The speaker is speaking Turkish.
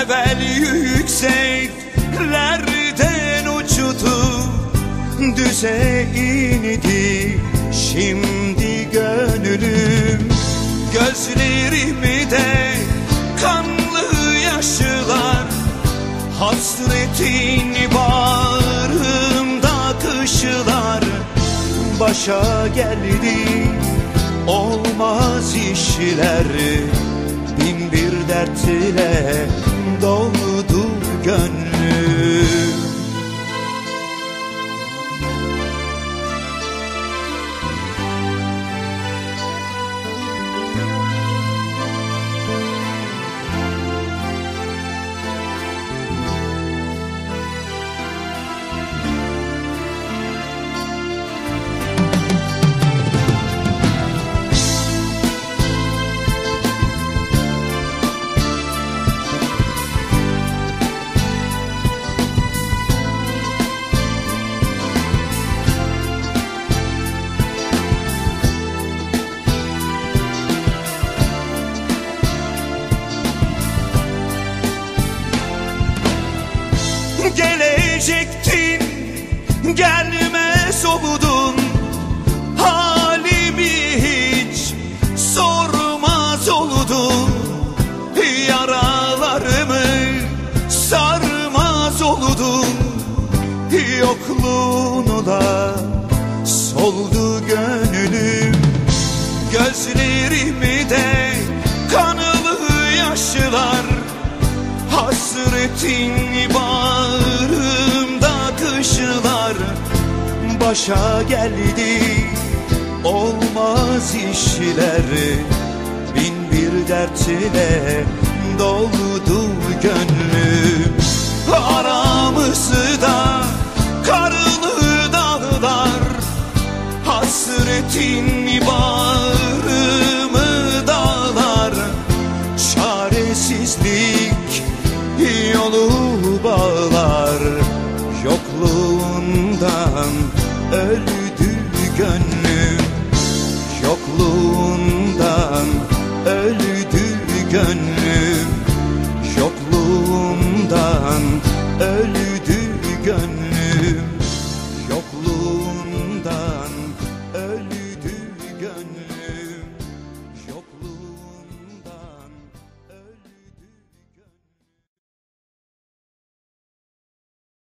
Evvel yükseklerden uçtu Düze indi şimdi gönlüm Gözlerimi de kanlı yaşlar Hasretin bağrımda kışlar. Başa geldi olmaz işler. Bin bir dert ile doldu gönlüm Gelecektin. Gelmez oldun Halimi hiç sormaz oldun Yaralarımı sarmaz oldun Yokluğuna soldu gönlüm Gözlerimi de kanlı yaşlar. Hasretin bağrımda Başa geldi. Olmaz işler. Bin bir dertle doldu gönlüm. Aramızda karlı dağlar. Hasretin bağrımı dağlar. Çaresizlik yolu gönlüm Şokluğundan öldü gönlüm Şokluğundan öldü gönlüm